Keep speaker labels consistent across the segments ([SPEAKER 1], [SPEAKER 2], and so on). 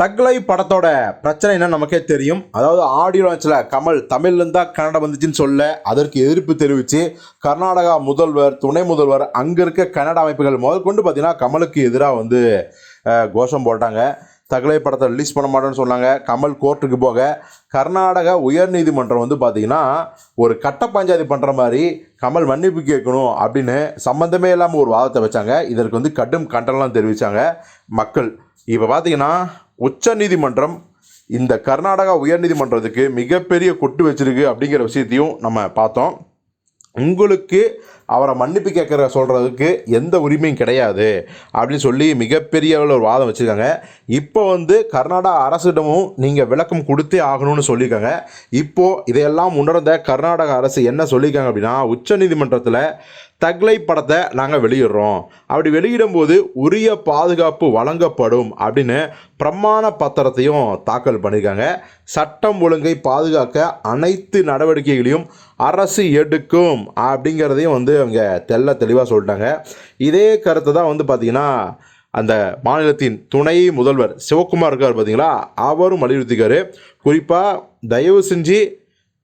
[SPEAKER 1] தக்லை படத்தோட பிரச்சனை என்ன நமக்கே தெரியும். அதாவது ஆடியோ லான்ச்சில் கமல் தமிழ்லேருந்து தான் வந்துச்சுன்னு சொல்ல அதற்கு எதிர்ப்பு தெரிவித்து கர்நாடகா முதல்வர் துணை முதல்வர் அங்கே இருக்க கன்னட அமைப்புகள் முதற்கொண்டு பார்த்திங்கன்னா பார்த்தீங்கன்னா கமலுக்கு எதிராக வந்து கோஷம் போட்டாங்க. தகலை படத்தை ரிலீஸ் பண்ண மாட்டேன்னு சொன்னாங்க. கமல் கோர்ட்டுக்கு போக கர்நாடக உயர்நீதிமன்றம் வந்து பார்த்தீங்கன்னா ஒரு கட்ட பஞ்சாயத்து பண்ணுற மாதிரி கமல் மன்னிப்பு கேட்கணும் அப்படின்னு சம்மந்தமே இல்லாமல் ஒரு வாதத்தை வச்சாங்க. இதற்கு வந்து கடும் கண்டனம் தெரிவித்தாங்க மக்கள். இப்போ பார்த்தீங்கன்னா உச்சநீதிமன்றம் இந்த கர்நாடகா உயர்நீதிமன்றத்துக்கு மிகப்பெரிய கொட்டு வச்சிருக்கு அப்படிங்கிற விஷயத்தையும் நம்ம பார்த்தோம். உங்களுக்கு அவரை மன்னிப்பு கேட்குற சொல்கிறதுக்கு எந்த உரிமையும் கிடையாது அப்படின்னு சொல்லி மிகப்பெரிய ஒரு வாதம் வச்சுருக்காங்க. இப்போ வந்து கர்நாடகா அரசிடமும் நீங்கள் விளக்கம் கொடுத்தே ஆகணும்னு சொல்லியிருக்காங்க. இப்போது இதையெல்லாம் உணர்ந்த கர்நாடக அரசு என்ன சொல்லியிருக்காங்க அப்படின்னா உச்சநீதிமன்றத்தில் தக்லை படத்தை நாங்கள் வெளியிடுறோம். அப்படி வெளியிடும்போது உரிய பாதுகாப்பு வழங்கப்படும் அப்படின்னு பிரமாண பத்திரத்தையும் தாக்கல் பண்ணியிருக்காங்க. சட்டம் ஒழுங்கை பாதுகாக்க அனைத்து நடவடிக்கைகளையும் அரசு எடுக்கும் அப்படிங்கிறதையும் வந்து அவங்க தெள்ள தெளிவாக சொல்லிட்டாங்க. இதே கருத்தை தான் வந்து பார்த்திங்கன்னா அந்த மாநிலத்தின் துணை முதல்வர் சிவகுமார் இருக்கார் பார்த்தீங்களா அவரும் வலியுறுத்திக்காரு குறிப்பாக தயவு செஞ்சு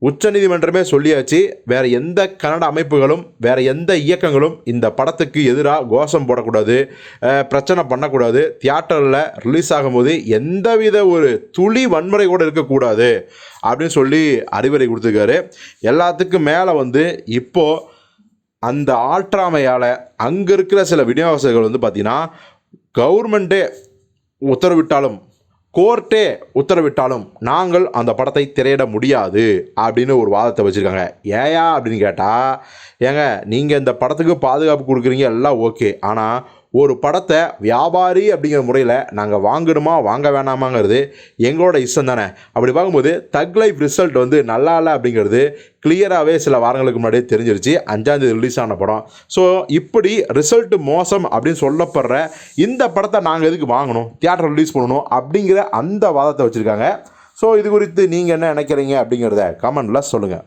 [SPEAKER 1] உச்சநீதிமன்றமே சொல்லியாச்சு. வேறு எந்த கன்னட அமைப்புகளும் வேற எந்த இயக்கங்களும் இந்த படத்துக்கு எதிராக கோஷம் போடக்கூடாது. பிரச்சனை பண்ணக்கூடாது. தியேட்டரில் ரிலீஸ் ஆகும்போது எந்தவித ஒரு துளி வன்முறை கூட இருக்கக்கூடாது அப்படின்னு சொல்லி அறிவுரை கொடுத்துருக்காரு. எல்லாத்துக்கும் மேலே வந்து இப்போது அந்த ஆற்றாமையால் அங்கே இருக்கிற சில விநியோகஸ்தர்கள் வந்து பார்த்திங்கன்னா கவர்மெண்ட்டே உத்தரவிட்டாலும் கோர்ட்டே உத்தரவிட்டாலும் நாங்கள் அந்த படத்தை திரையிட முடியாது அப்படின்னு ஒரு வாதத்தை வச்சுருக்காங்க. ஏயா அப்படின்னு கேட்டால் ஏங்க நீங்கள் இந்த படத்துக்கு பாதுகாப்பு கொடுக்குறீங்க எல்லாம் ஓகே ஆனால் ஒரு படத்தை வியாபாரி அப்படிங்கிற முறையில் நாங்கள் வாங்கணுமா வாங்க வேணாமாங்கிறது எங்களோட இஷ்டம் தானே. அப்படி பார்க்கும்போது தக் லைஃப் ரிசல்ட் வந்து நல்லா இல்லை அப்படிங்கிறது கிளியராகவே சில வாரங்களுக்கு முன்னாடியே தெரிஞ்சிருச்சு. அஞ்சாந்தேதி ரிலீஸ் ஆன படம். ஸோ இப்படி ரிசல்ட் மோசம் அப்படின்னு சொல்லப்படுற இந்த படத்தை நாங்கள் எதுக்கு வாங்கணும்? தியேட்டர் ரிலீஸ் பண்ணணும் அப்படிங்கிற அந்த வாதத்தை வச்சுருக்காங்க. ஸோ இது குறித்து நீங்கள் என்ன நினைக்கிறீங்க அப்படிங்கிறத கமெண்டில் சொல்லுங்கள்